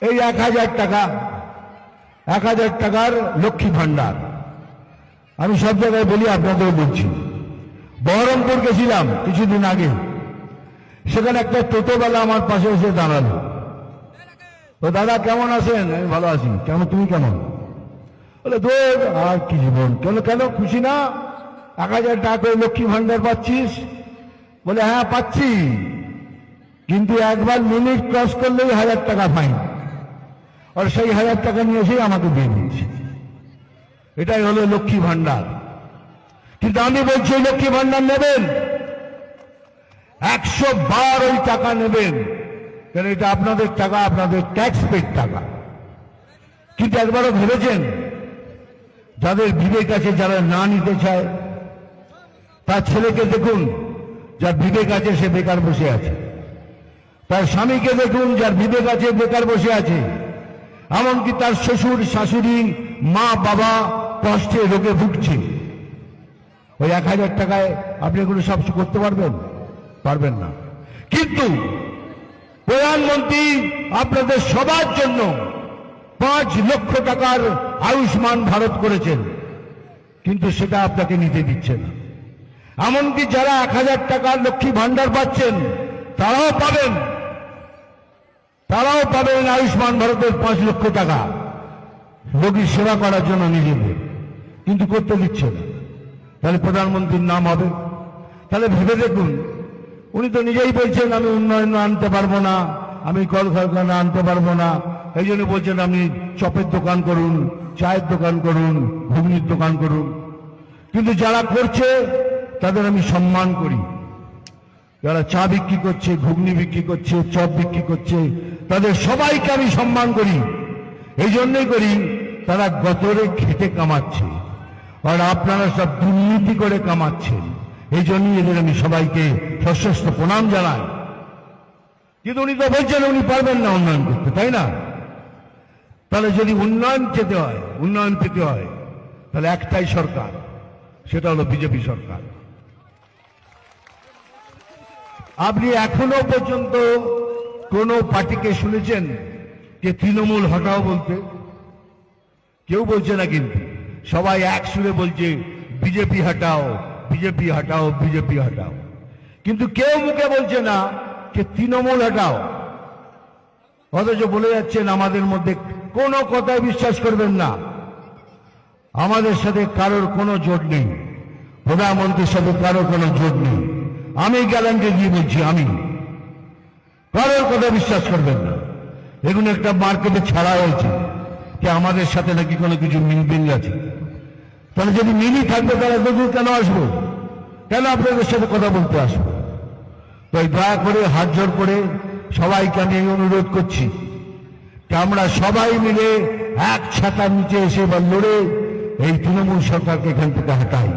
এই এক হাজার টাকা, এক হাজার টাকার লক্ষ্মী ভাণ্ডার আমি সব জায়গায় বলি আপনাদের বলছি। বহরমপুর গেছিলাম কিছুদিন আগে। সেখানে একটা টোটোবেলা আমার পাশে এসে দাঁড়াল। তো দাদা, কেমন আছেন? আমি ভালো আছি। কেমন, তুমি কেমন? বলে দূর আর কি জীবন। কেন কেন, খুশি না? এক হাজার টাকা করে লক্ষ্মী ভাণ্ডার পাচ্ছিস? বলে হ্যাঁ পাচ্ছি। কিন্তু একবার মিনিট ক্রস করলেই হাজার টাকা ফাইন আর সেই হাজার টাকা নিয়ে এসেই আমাকে দিয়ে দিয়েছে। এটাই হলো লক্ষ্মী ভাণ্ডার। কিন্তু আমি বলছি লক্ষ্মী ভাণ্ডার নেবেন? একশো বার ওই টাকা নেবেন। কেন এটা আপনাদের টাকা, আপনাদের ট্যাক্স পেড টাকা। কিন্তু একবারও ভেবেছেন? যাদের বিবেক আছে, যারা না নিতে চায়, তার ছেলেকে দেখুন, যার বিবেক আছে, সে বেকার বসে আছে। তার স্বামীকে দেখুন, যার বিবেক আছে, বেকার বসে আছে। এমনকি তার শ্বশুর, শাশুড়ি, মা, বাবা কষ্টে রোগে ভুগছে। ওই এক হাজার টাকায় আপনি এগুলো সব করতে পারবেন? পারবেন না। কিন্তু প্রধানমন্ত্রী, আপনাদের সবার জন্য পাঁচ লক্ষ টাকার আয়ুষ্মান ভারত করেছেন। কিন্তু সেটা আপনাকে নিতে দিচ্ছে না। এমনকি যারা এক হাজার টাকার লক্ষ্মী ভাণ্ডার পাচ্ছেন, তারাও পাবেন। তারাও পাবেন আয়ুষ্মান ভারতের পাঁচ লক্ষ টাকা। রোগীর সেবা করার জন্য নিজেদের। কিন্তু করতে দিচ্ছে না। তাহলে প্রধানমন্ত্রীর নাম হবে। তাহলে ভেবে দেখুন, উনি তো নিজেই বলছেন, আমি উন্নয়ন আনতে পারব না, আমি কলকারখানা আনতে পারব না। এই জন্য বলছেন, আপনি চপের দোকান করুন, চায়ের দোকান করুন, ঘুগনির দোকান করুন। কিন্তু যারা করছে, তাদের আমি সম্মান করি। যারা চা বিক্রি করছে, ঘুগনি বিক্রি করছে, চপ বিক্রি করছে তাদের সবাইকে আমি সম্মান করি। এই জন্যই করি তারা গতরে খেটে কামাচ্ছে আর আপনারা সব দুর্নীতি করে কামাচ্ছেন। এই জন্যই এদের আমি সবাইকে সশস্ত্র প্রণাম জানাই। কিন্তু উনি তো বলছেন উনি পারবেন না উন্নয়ন করতে, তাই না? তাহলে যদি উন্নয়ন পেতে হয়, উন্নয়ন পেতে হয়, তাহলে একটাই সরকার, সেটা হলো বিজেপি সরকার। আপনি এখনও পর্যন্ত কোন পার্টিকে শুনেছেন যে তৃণমূল হটাও বলতে? কেউ বলছে না কিন্তু। সবাই এক সুরে বলছে, বিজেপি হটাও বিজেপি হটাও বিজেপি হটাও। কিন্তু কেউ মুখে বলছে না যে তৃণমূল হটাও। অথচ বলে যাচ্ছেন, আমাদের মধ্যে কোনো কথায় বিশ্বাস করবেন না। আমাদের সাথে কারোর কোনো জোট নেই। প্রধানমন্ত্রীর সাথে কারোর কোনো জোট নেই। আমি গ্যারান্টি দিয়ে বলছি, আমি। কারোর কথা বিশ্বাস করবেন না। এগুলো একটা মার্কেটে ছাড়া হয়েছে যে আমাদের সাথে নাকি কোনো কিছু মিল আছে। তাহলে যদি মিলই থাকবে, তাহলে এতদূর কেন আসব? কেন আপনাদের সাথে কথা বলতে আসব? তাই দয়া করে হাত জোর করে সবাইকে আমি অনুরোধ করছি যে আমরা সবাই মিলে এক ছাতার নিচে এসে বা লড়ে এই তৃণমূল সরকারকে এখান থেকে হটাই।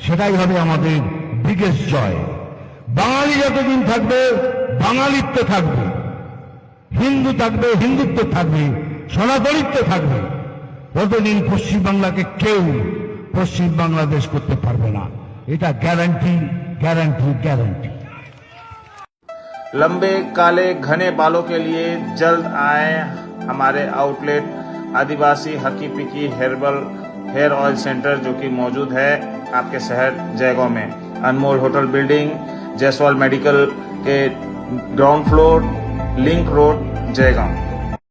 সেটাই হবে আমাদের বিগেস্ট জয় বাঙালি যতদিন থাকবে বাঙালিত্ব থাকবে হিন্দু থাকবে হিন্দুত্ব থাকবে সনাতনিত্ব থাকবে ততদিন পশ্চিমবাংলাকে কেউ পশ্চিম বাংলাদেশ করতে পারবে না এটা গ্যারান্টি গ্যারান্টি গ্যারান্টি लंबे काले घने बालों के लिए जल्द आए हमारे outlet Adivasi Hakki Pikki herbal hair oil centre जो कि मौजूद है आपके शहर जयगांव में Anmol hotel building Jaiswal medical के ground floor link road Jaigaon